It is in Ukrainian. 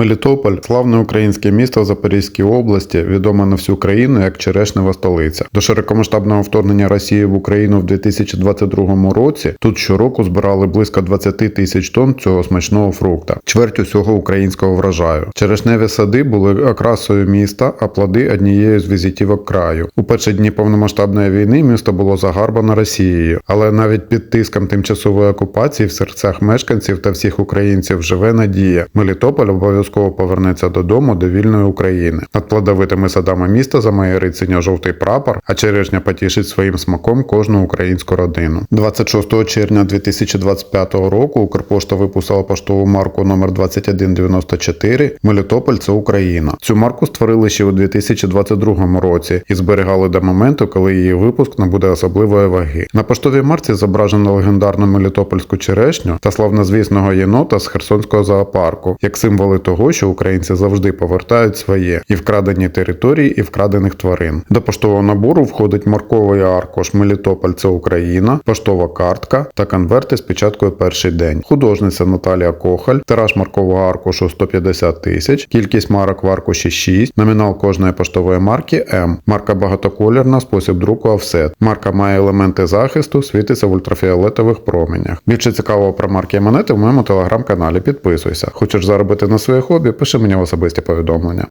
Мелітополь славне українське місто в Запорізькій області, відоме на всю країну як черешнева столиця. До широкомасштабного вторгнення Росії в Україну в 2022 році тут щороку збирали близько 20 тисяч тонн цього смачного фрукта, чверть усього українського врожаю. Черешневі сади були окрасою міста, а плоди однією з візитівок краю. У перші дні повномасштабної війни місто було загарбано Росією, але навіть під тиском тимчасової окупації в серцях мешканців та всіх українців живе надія. Мелітополь обов'язково повернеться додому до вільної України. Над плодовитими садами міста замаєрить синьо-жовтий прапор, а черешня потішить своїм смаком кожну українську родину. 26 червня 2025 року Укрпошта випустила поштову марку номер 2194 Мелітополь це Україна. Цю марку створили ще у 2022 році і зберігали до моменту, коли її випуск набуде особливої ваги. На поштовій марці зображено легендарну мелітопольську черешню та славнозвісного єнота з Херсонського зоопарку, як символи того, що українці завжди повертають своє і вкрадені території, і вкрадених тварин. До поштового набору входить марковий аркуш Мелітополь це Україна, поштова картка та конверти з печаткою перший день. Художниця Наталія Кохаль, тираж маркового аркушу 150 тисяч, кількість марок в аркуші 6, номінал кожної поштової марки М. Марка багатоколірна, спосіб друку офсет. Марка має елементи захисту, світиться в ультрафіолетових променях. Більше цікавого про марки і монети в моєму телеграм-каналі. Підписуйся. Хочеш заробити на своє хобі? Пиши мені в особисті повідомлення.